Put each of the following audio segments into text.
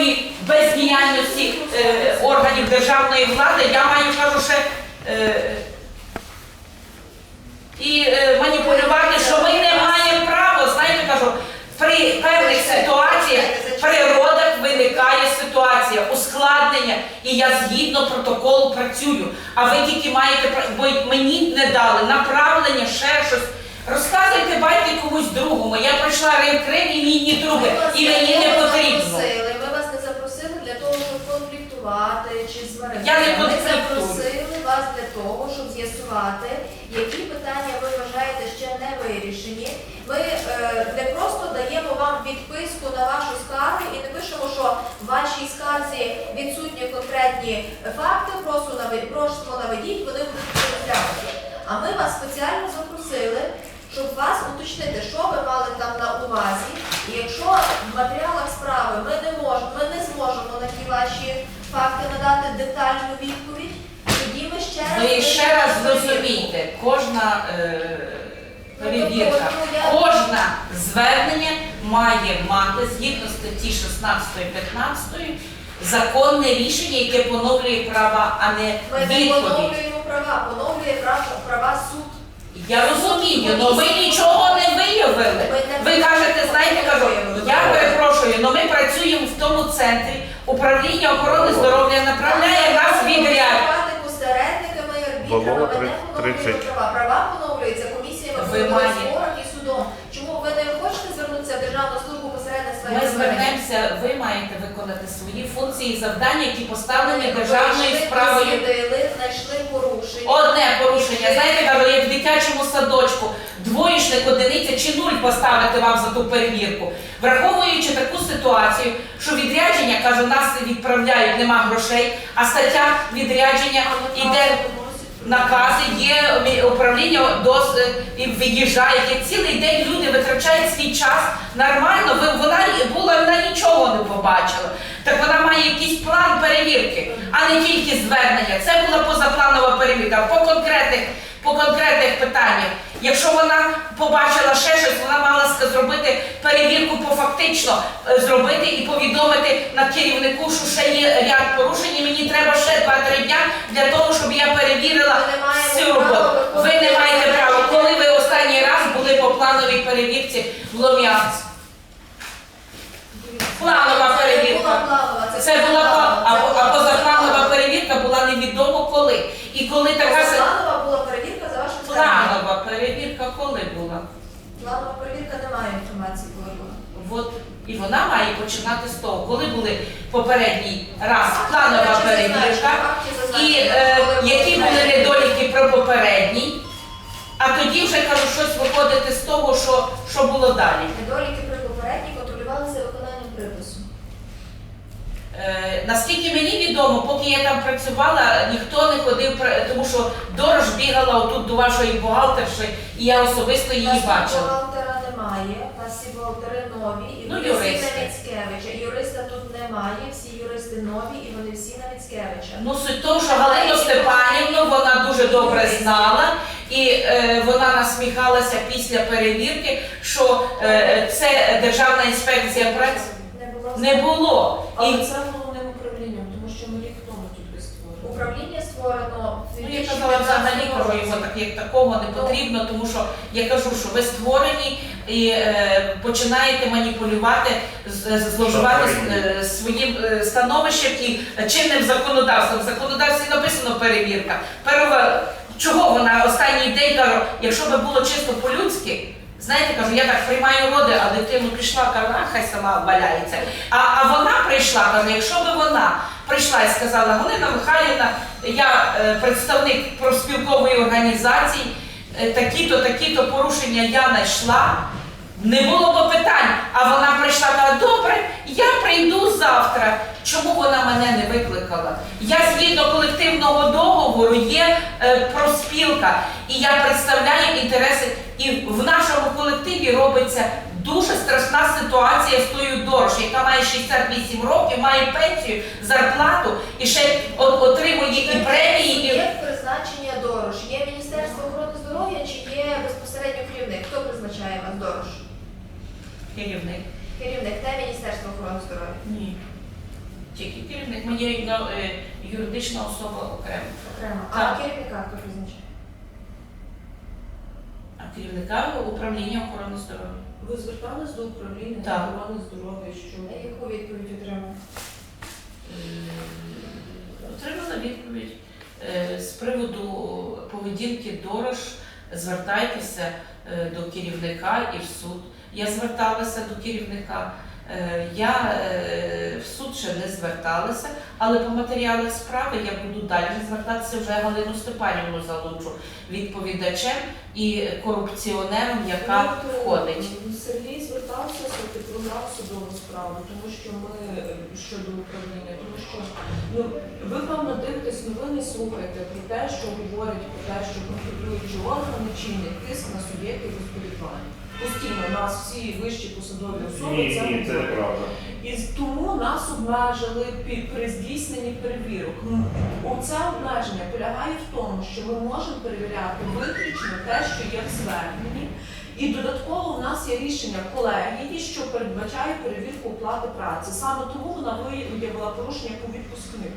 такої бездіяльності е, органів державної влади, я маю кажу ще е, і е, маніпулювати, що ми не маємо права, знаєте, кажу, при певних ситуаціях природах виникає ситуація, ускладнення, і я згідно протоколу працюю. А ви тільки маєте бо мені не дали направлення, ще щось. Розказуйте, байте комусь другому. Я пройшла ринкрин і мені труби, і мені не потрібно. запросили, Ми вас не запросили для того, щоб конфліктувати чи змирити. Я не Ми конфліктую. запросили вас для того, щоб з'ясувати, які питання ви вважаєте ще не вирішені. Ми е, не просто даємо вам відписку на вашу скаргу і не пишемо, що в вашій скарзі відсутні конкретні факти, просто наведіть, просимо наведіть, вони будуть розглянуті. А ми вас спеціально запросили, щоб вас уточнити, що ви мали там на увазі. І якщо в матеріалах справи ми не можемо, ми не зможемо на ті ваші факти надати детальну відповідь, тоді ми ще раз Ви ще раз зрозумійте, кожна е, перевірка, Ну, кожне звернення має мати згідно статті 16-15 законне рішення, яке поновлює права, а не Ми не поновлюємо права, поновлює права, права суд. Я розумію, але ви нічого не виявили. Ви кажете, знаєте, кажу, я перепрошую, але ми працюємо в тому центрі. Управління охорони здоров'я направляє нас відряд. Посередниками арбітрами, Бабова ми не поновлюємо 30. права. Права поновлюються комісіями Ви маєте. зборах і судом. Чому ви не хочете звернутися в Державну службу посередництва? і Ми звернемося, ви маєте виконати свої функції і завдання, які поставлені державною справою. дослідили, знайшли порушення. Одне порушення, знаєте, кажу, як в дитячому садочку, двоєчник одиниця чи нуль поставити вам за ту перевірку. Враховуючи таку ситуацію, що відрядження, кажу, нас відправляють, нема грошей, а стаття відрядження іде накази, є управління дос і виїжджає цілий день люди витрачають свій час нормально. Ви вона була вона нічого не побачила. Так вона має якийсь план перевірки, а не тільки звернення. Це була позапланова перевірка по конкретних. По конкретних питаннях, якщо вона побачила ще щось, вона мала зробити перевірку по фактично е, зробити і повідомити на керівнику, що ще є ряд порушень, і мені треба ще 2-3 дня для того, щоб я перевірила всю роботу. Ви не маєте права. Коли ви останній раз були по плановій перевірці в Лом'янську? Планова перевірка. Це була планова, а, позапланова перевірка була невідомо коли. І коли така си- Позапланова була перевірка за вашим зверненням. планова перевірка коли була? Планова перевірка не має інформації, коли була. От і вона має починати з того, коли були попередній раз планова перевірка, і е, які були були недоліки про попередній, а тоді вже кажу щось виходити з того, що, що було далі. Недоліки при попередній контролювалися виконанням припису. Е, наскільки мені відомо, поки я там працювала, ніхто не ходив, тому що дорож бігала отут до вашої бухгалтерші, і я особисто її У бачила. бухгалтера немає, у нас всі бухгалтери нові, і Ну, вони всі на Міцкевича. Юриста тут немає, всі юристи нові, і вони всі на Міцкевича. Ну, суть того, що Галину Степанівну вона дуже добре знала, і е, вона насміхалася після перевірки, що е, це Державна інспекція праці Не було було. І це головним управлінням, тому що ми рік тому тільки створили. управління створено Ну, я казала, взагалі кажу, його так як такого не потрібно, тому що я кажу, що ви створені і е, починаєте маніпулювати, з- з- зловживати е, своїм е, становищем і чинним законодавством. В законодавстві написано перевірка. Перова... Чого вона останній день кажу, якщо би було чисто по-людськи, знаєте, кажу, я так приймаю роди, а дитину пішла, кажу, хай сама валяється. А, а вона прийшла, каже, якщо би вона прийшла і сказала, Галина Михайлівна, я е, представник профспілкової організації, е, такі-то, такі-то порушення я знайшла. Не було б питань, а вона прийшла каже, добре, я прийду завтра. Чому вона мене не викликала? Я згідно колективного договору є е, профспілка, і я представляю інтереси. І в нашому колективі робиться дуже страшна ситуація з тою дорож, яка має 68 років, має пенсію, зарплату і ще отримує і премії. І... Є призначення дорож. Є Міністерство охорони здоров'я чи є безпосередньо керівник? Хто призначає вас дорож? Керівник. Керівник, не Міністерство охорони здоров'я. Ні. Тільки керівник, ми є е, юридична особа окремо. Окремо. А керівника хто призначає? А керівника управління охорони здоров'я. Ви звертались до управління Так. охорони здоров'я, що Яку відповідь отримав? Е, Отримала відповідь Е, з приводу поведінки дорож. Звертайтеся е, до керівника і в суд. Я зверталася до керівника. Е, Я е, в суд ще не зверталася, але по матеріалах справи я буду далі звертатися вже Галину Степанівну залучу відповідачем і корупціонером, яка е, входить. Сергій звертався програв судову справу, тому що ми е, щодо управління, тому що ну ви певно дивитесь новини, слухаєте про те, що говорять про те, що контролюючі органи чинять тиск на суб'єктів господарювання. Нас всі вищі посадові особи Ні, це ні, це говорять. неправда. І тому нас обмежили при здійсненні перевірок. М, Оце обмеження полягає в тому, що ми можемо перевіряти виключно те, що є в зверненні. І додатково у нас є рішення колегії, що передбачає перевірку оплати праці. Саме тому вона виявила порушення по відпускних.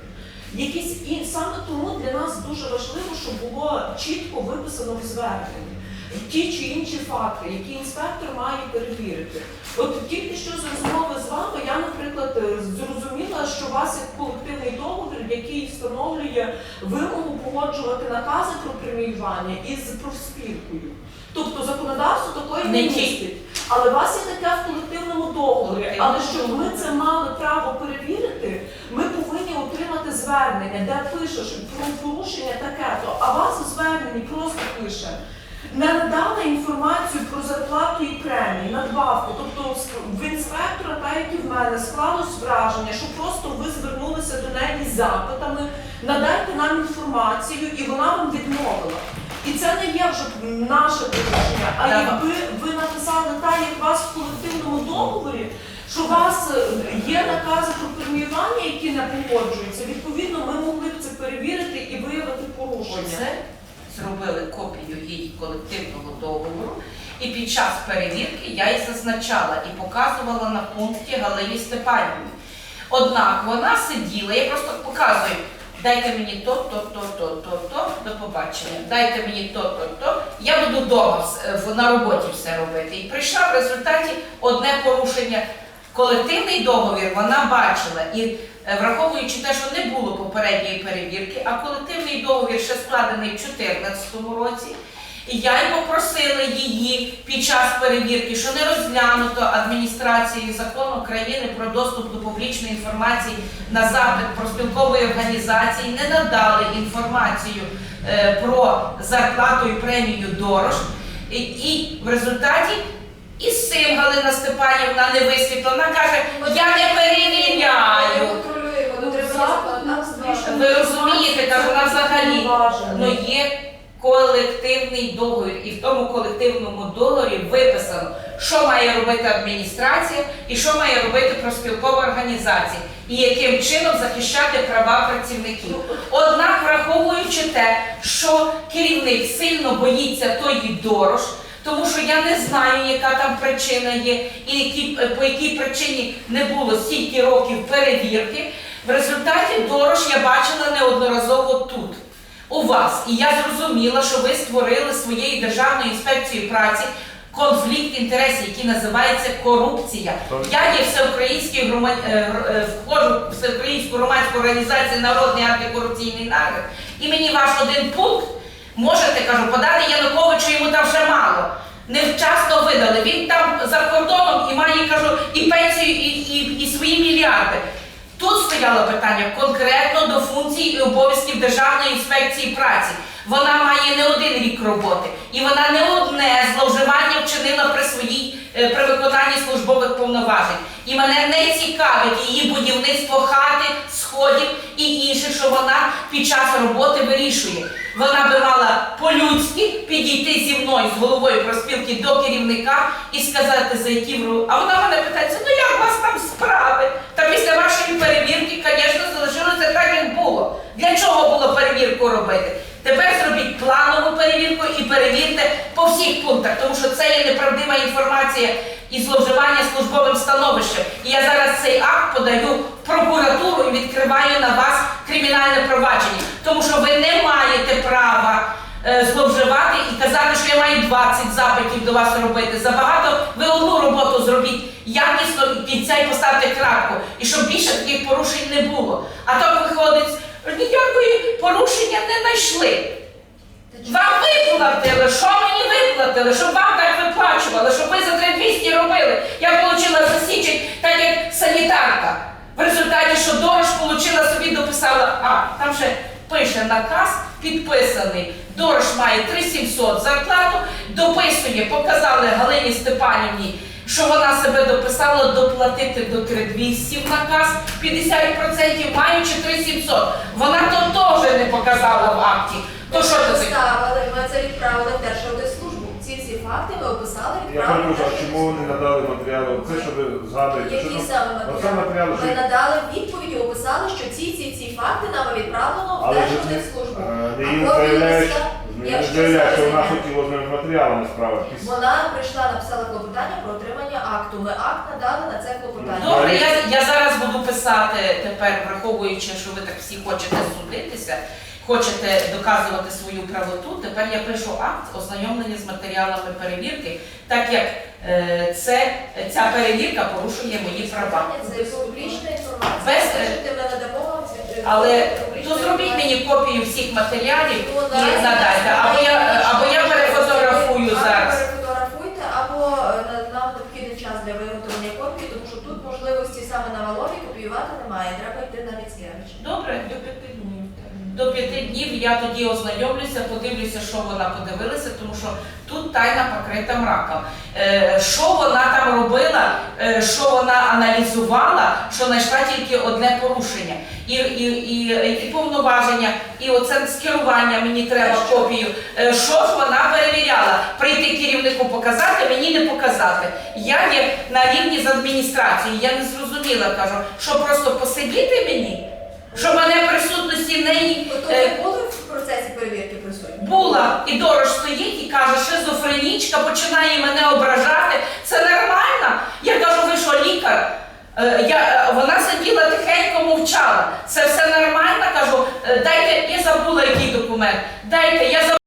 Якісь і саме тому для нас дуже важливо, щоб було чітко виписано в зверненні ті чи інші факти, які інспектор має перевірити. От тільки що з розмови з вами я, наприклад, е, зрозуміла, що у вас є колективний договір, який встановлює вимогу погоджувати накази про преміювання із профспілкою. Тобто законодавство такої не Не містить. Але у вас є таке в колективному договорі. Але щоб ми це мали право перевірити, ми повинні отримати звернення, де пише, що про порушення таке-то, а вас у зверненні просто пише. Не надали інформацію про зарплату і премії, надбавку. Тобто в інспектора, так як і в мене, склалось враження, що просто ви звернулися до неї з запитами, надайте нам інформацію, і вона вам відмовила. І це не є вже наше порушення. А якби ви написали так, як у вас в колективному договорі, що у вас є накази про преміювання, які не погоджуються, відповідно, ми могли б це перевірити і виявити порушення. Зробили копію її колективного договору, і під час перевірки я їй зазначала і показувала на пункті Галині Степанівні. Однак вона сиділа, я просто показую. Дайте мені то, то, то, то, то, то, до побачення. Дайте мені то, то, то. Я буду вдома в- на роботі все робити. І прийшла в результаті одне порушення. Колективний договір вона бачила і е, враховуючи те, що не було попередньої перевірки, а колективний договір ще складений в 2014 році. І я й попросила її під час перевірки, що не розглянуто адміністрацією закон України про доступ до публічної інформації на запит профспілкової організації, не надали інформацію е, про зарплату і премію дорож. І в результаті і з цим Галина Степанівна не висвітла. Вона каже, я не перевіряю. Ви розумієте, каже, вона взагалі Ну є колективний договір, і в тому колективному договорі виписано, що має робити адміністрація і що має робити профспілкова організація, і яким чином захищати права працівників. Однак, враховуючи те, що керівник сильно боїться тої дорож. Тому що я не знаю, яка там причина є, і які, е, по якій причині не було стільки років перевірки. В результаті дорож я бачила неодноразово тут, у вас. І я зрозуміла, що ви створили своєю Державною інспекцією праці конфлікт інтересів, який називається корупція. Я є всеукраїнський грома... е, е, входжу в всеукраїнську громадську організацію Народний антикорупційний нагляд, і мені ваш один пункт можете кажу, подати Януковичу йому там вже мало. Невчасно видали. Він там за кордоном і має, кажу, і пенсію, і, і, і свої мільярди. Тут стояло питання конкретно до функцій і обов'язків Державної інспекції праці. Вона має не один рік роботи, і вона не одне зловживання вчинила при своїй при виконанні службових повноважень. І мене не цікавить її будівництво хати, сходів і інше, що вона під час роботи вирішує. Вона би мала по-людськи підійти зі мною з головою проспілки до керівника і сказати, за які вру. А вона мене питається, ну як у вас там справи? Та після вашої перевірки, звісно, залишилося так, як було. Для чого було перевірку робити? Тепер зробіть планову перевірку і перевірте по всіх пунктах, тому що це є неправдива інформація і зловживання службовим становищем. І я зараз цей акт подаю в прокуратуру і відкриваю на вас кримінальне провадження, тому що ви не маєте права. е, Зловживати і казати, що я маю 20 запитів до вас робити. Забагато ви одну роботу зробіть якісно і кінця і поставте крапку. І щоб більше таких порушень не було. А так виходить, ніякої порушення не знайшли. Вам виплатили, що мені виплатили, щоб вам так виплачували, щоб ви за 3200 робили. Я отримала за січень, так як санітарка. В результаті, що дорож отримала собі дописала, а там ще пише наказ, підписаний. Дорож має 3700 зарплату, дописує, показали Галині Степанівні, що вона себе дописала доплатити до 3200 в наказ, 50% маючи 3700. Вона то теж не показала в акті. То що це таке? Поставили, ми це відправили в Держаудитслужбу. Ці всі факти ми описали, Я відправили. в перепрошую, а чому Держаудитслужбу. не надали матеріали? Це що ви згадуєте? Що Які там? саме Оце матеріали, матеріали? що Ми надали відповіді, описали, що ці ці ці факти нами відправлено в але ж не, Держаудитслужбу. е, не А їм заявляє, не якщо заявляє, що вона хотіла з ними матеріалами справитись. Вона прийшла, написала клопотання про отримання акту. Ми акт надали на це клопотання. Добре, я, я зараз буду писати тепер, враховуючи, що ви так всі хочете судитися, хочете доказувати свою правоту. Тепер я пишу акт ознайомлення з матеріалами перевірки, так як е, це ця перевірка порушує мої права. Це публічна інформація. Без, е, ми надамо вам Але то зробіть мені копію всіх матеріалів і надайте, або я або я іншого. перефотографую Або зараз. перефотографуйте, або е, на- нам необхідний час для виготовлення копії, тому що тут можливості саме на валові копіювати немає. Треба йти на Міцкевич. Добре, До п'яти днів термін. До п'яти днів я тоді ознайомлюся, подивлюся, що вона подивилася, тому що тут тайна покрита мраком. Е, що вона там робила, е, що вона аналізувала, що знайшла тільки одне порушення. І, і, і, і повноваження, і оце скерування мені треба копію. Е, що ж вона перевіряла? Прийти керівнику показати, мені не показати. Я є на рівні з адміністрацією. Я не зрозуміла, кажу, що просто посидіти мені, що мене присутності в неї. Тобто е, ви були в процесі перевірки присутня? була і дорож стоїть і каже, шизофренічка починає мене ображати. Це нормально? Я кажу, ви що, лікар? Е, Я, е, вона сиділа тихенько мовчала. Це все нормально? Кажу, «Е, дайте, я забула який документ. Дайте, я забула.